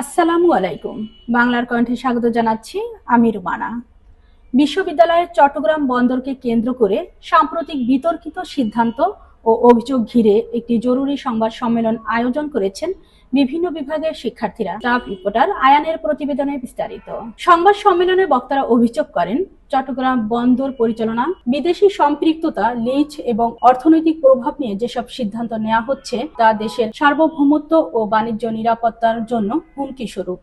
আসসালামু আলাইকুম। বাংলার কণ্ঠে স্বাগত জানাচ্ছি আমি রুমানা। বিশ্ববিদ্যালয়ের চট্টগ্রাম বন্দরকে কেন্দ্র করে সাম্প্রতিক বিতর্কিত সিদ্ধান্ত ও অভিযোগ ঘিরে একটি জরুরি সংবাদ সম্মেলন আয়োজন করেছেন বিভিন্ন বিভাগের শিক্ষার্থীরা। স্টাফ রিপোর্টার আয়ানের প্রতিবেদনে বিস্তারিত। সংবাদ সম্মেলনে বক্তারা অভিযোগ করেন, চট্টগ্রাম বন্দর পরিচালনা, বিদেশি সম্পৃক্ততা, লিজ এবং অর্থনৈতিক প্রভাব নিয়ে যেসব সিদ্ধান্ত নেওয়া হচ্ছে, তা দেশের সার্বভৌমত্ব ও বাণিজ্য নিরাপত্তার জন্য হুমকি স্বরূপ।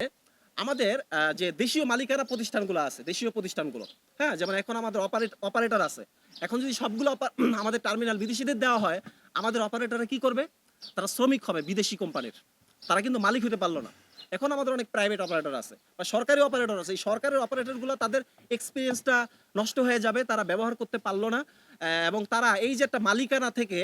আমাদের যে দেশীয় মালিকানা প্রতিষ্ঠানগুলো আছে, দেশীয় প্রতিষ্ঠানগুলো হ্যাঁ যেমন এখন আমাদের অপারেট অপারেটর আছে। এখন যদি সবগুলো আমাদের টার্মিনাল বিদেশিদের দেওয়া হয়, আমাদের অপারেটররা কি করবে? তারা শ্রমিক হবে বিদেশি কোম্পানির। তারা কিন্তু মালিক হতে পারল না। এখন আমাদের অনেক প্রাইভেট অপারেটর আছে বা সরকারি অপারেটর আছে। এই সরকারের অপারেটরগুলো তাদের এক্সপিরিয়েন্সটা নষ্ট হয়ে যাবে, তারা ব্যবহার করতে পারল না। এবং তারা এই যে একটা মালিকানা থেকে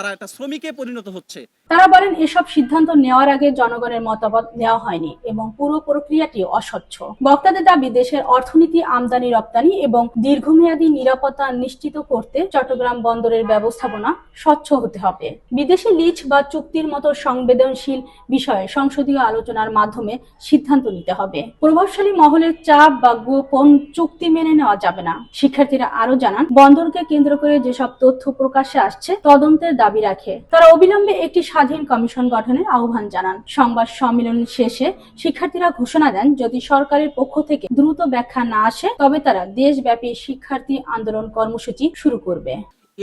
তারা একটা শ্রমিকে পরিণত হচ্ছে। তারা বলেন, এসব সিদ্ধান্ত নেওয়ার আগে জনগণের মতামত নেওয়া হয়নি এবং পুরো প্রক্রিয়াটি অস্বচ্ছ। বক্তাদের দাবি, দেশের অর্থনীতি আমদানি, রপ্তানি এবং দীর্ঘমেয়াদী নিরাপত্তা নিশ্চিত করতে চট্টগ্রাম বন্দরের ব্যবস্থাপনা স্বচ্ছ হতে হবে। বিদেশি লিজ বা চুক্তির মতো সংবেদনশীল বিষয়ে সংসদীয় আলোচনার মাধ্যমে সিদ্ধান্ত নিতে হবে। প্রভাবশালী মহলের চাপ বা গোপন চুক্তি মেনে নেওয়া যাবে না। শিক্ষার্থীরা আরও জানান, বন্দরকে কেন্দ্র করে যেসব তথ্য প্রকাশ্যে আসছে, তদন্তের দাবি রাখে। তারা অবিলম্বে একটি স্বাধীন কমিশন গঠনের আহ্বান জানান। সংবাদ সম্মেলন শেষে শিক্ষার্থীরা ঘোষণা দেন, যদি সরকারের পক্ষ থেকে দ্রুত ব্যাখ্যা না আসে, তবে তারা দেশব্যাপী শিক্ষার্থী আন্দোলন কর্মসূচি শুরু করবে।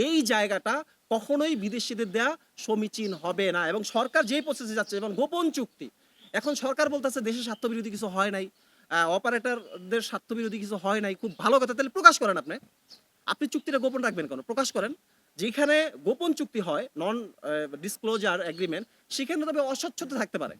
এই জায়গাটা কখনোই বিদেশিদের দেয়া সমীচীন হবে না এবং সরকার যেই প্রসেসে যাচ্ছে, যেমন গোপন চুক্তি, এখন সরকার বলতেছে দেশের স্বার্থবিরোধী কিছু হয় নাই অপারেটরদের স্বার্থবিরোধী কিছু হয় নাই, খুব ভালো কথা, তাহলে প্রকাশ করেন আপনি। আপনি চুক্তিটা গোপন রাখবেন কেন? প্রকাশ করেন। যেখানে গোপন চুক্তি হয় নন ডিসক্লোজার অ্যাগ্রিমেন্ট সেখানে তবে অস্বচ্ছতা থাকতে পারে।